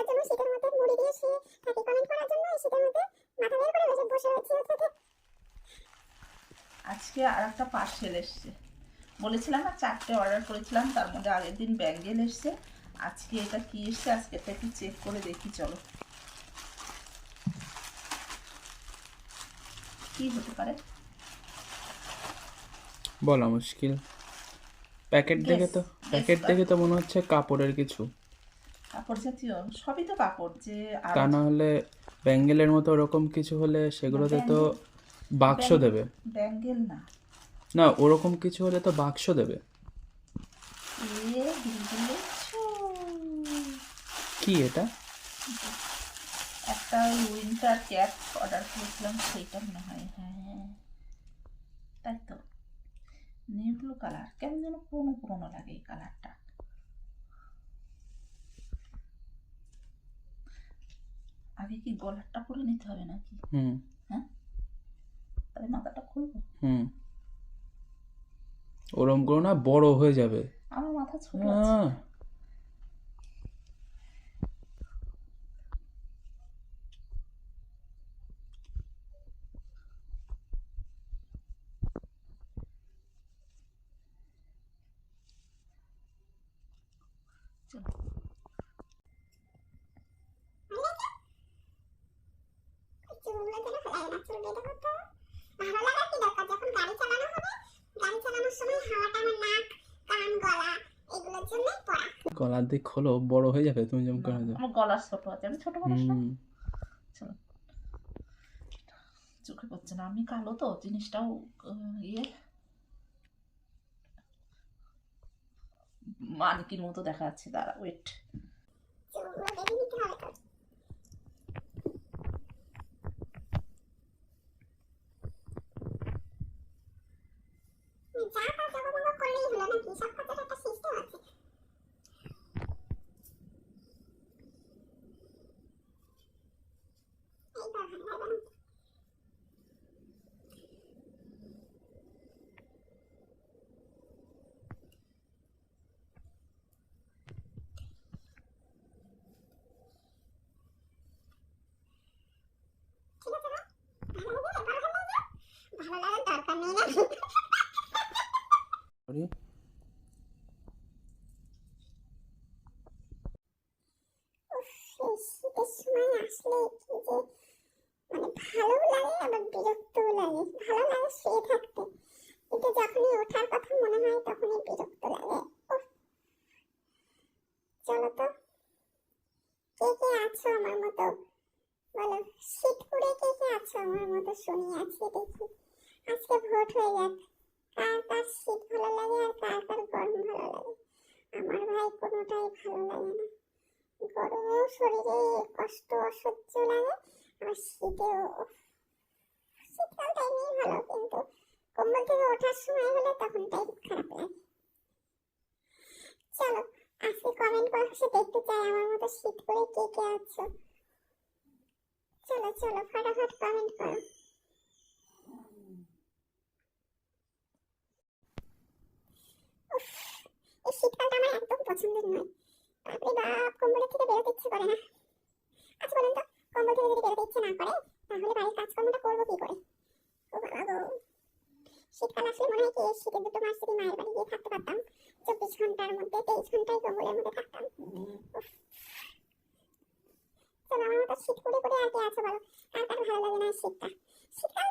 করার জন্য শীতের মধ্যে মুড়ি দিয়ে কমেন্ট করার জন্য শীতের মধ্যে মাথা বের করে বসে বসে আজকে আর একটা পার্সেল এসছে। বলেছিলাম না চারটে অর্ডার করেছিলাম তার মধ্যে আগের দিন ব্যাঙ্গেল এসছে। আজকে এটা কি এসছে আজকে এটা একটু চেক করে দেখি চলো। কি হতে পারে? বলা মুশকিল। প্যাকেট দেখে তো প্যাকেট দেখে তো। মনে হচ্ছে কাপড়ের কিছু। কাপড় জাতীয় সবই তো কাপড় যে তা না হলে ব্যাঙ্গেলের মতো ওরকম কিছু হলে সেগুলোতে তো বাক্স দেবে। ব্যাঙ্গেল না। না ওরকম কিছু হলে তো বাক্স দেবে। কি এটা? একটা উইন্টার ক্যাপ অর্ডার করেছিলাম সেইটা মনে হয় হ্যাঁ তাই তো। নেই ব্লু কালার কেমন যেন পুরোনো পুরোনো লাগে এই কালারটা। আগে কি গলারটা করে নিতে হবে নাকি? হুম। হ্যাঁ? তাহলে মাথাটা খুলবো। হুম। ওরম করো না বড় হয়ে যাবে। আমার মাথা ছোট আছে। চলো চুলগুলো যেন ফেলাই না চুল বেঁধে করতে ভালো লাগার কি দরকার যখন গাড়ি চালানো হবে গাড়ি চালানোর সময় হাওয়াটা আমার নাক কান গলা এগুলোর জন্যই পরা গলার দিক খোলো বড় হয়ে যাবে তুমি যেমন করে দাও আমার গলার ছোট আছে আমি ছোট মানুষ না। চলো। চোখে পড়ছে না আমি কালো তো জিনিসটাও ইয়ে। মানকির মতো দেখা যাচ্ছে দাঁড়া ওয়েট চুলগুলো বেঁধে নিতে হবে তো যা কাজ জগমগ করলেই হলো নাকি সব কাজের একটা সিস্টেম আছে এইবার ভালো লাগবে না ঠিক আছে না ভালো লাগে ভালো লাগে ভালো লাগার দরকার নেই না আরে, উফ, এই শীতের মানে ভালো লাগে ভালো লাগে কিন্তু যখনই ওঠার কথা মনে হয়, তখনই বিরক্ত লাগে। চলো তো। কে কে আছো আমার মতো? বলো। শীত করে কে কে আছো আমার মতো? শুনি আজকে দেখি। আজকে ভোট হয়ে যাক কার কার শীত ভালো লাগে আর কার কার গরম ভালো লাগে। আমার ভাই কোনোটাই ভালো লাগে না। গরমেও শরীরে কষ্ট অসহ্য লাগে আর শীতেও। উফ, শীতকালটা এমনি ভালো কিন্তু কম্বল থেকে ওঠার সময় হলে তখনটাই খারাপ লাগে। চলো আজকে কমেন্ট বক্সে দেখতে চাই আমার মতো শীত করে কে কে আছো? চলো চলো ফটাফট কমেন্ট করো। উফ, এই শীতকালটা আমার একদম পছন্দের নয়। বাপরে বাপ কম্বলের থেকে বেরোতে ইচ্ছে করে না। আচ্ছা বলেন তো কম্বল থেকে যদি বেরোতে ইচ্ছে না করে তাহলে বাড়ির কাজকর্মটা করব কি করে? ও বাবা গো। শীতকাল আসলে মনে হয় কি এই শীতের দুটো মাস যদি মায়ের বাড়ি গিয়ে থাকতে পারতাম চব্বিশ ঘণ্টার মধ্যে তেইশ ঘন্টায় কম্বলের মধ্যে থাকতাম। চলো আমার মতো শীত করে করে আর কে আছে বলো? কার কার ভালো লাগে না শীতটা? শীতকাল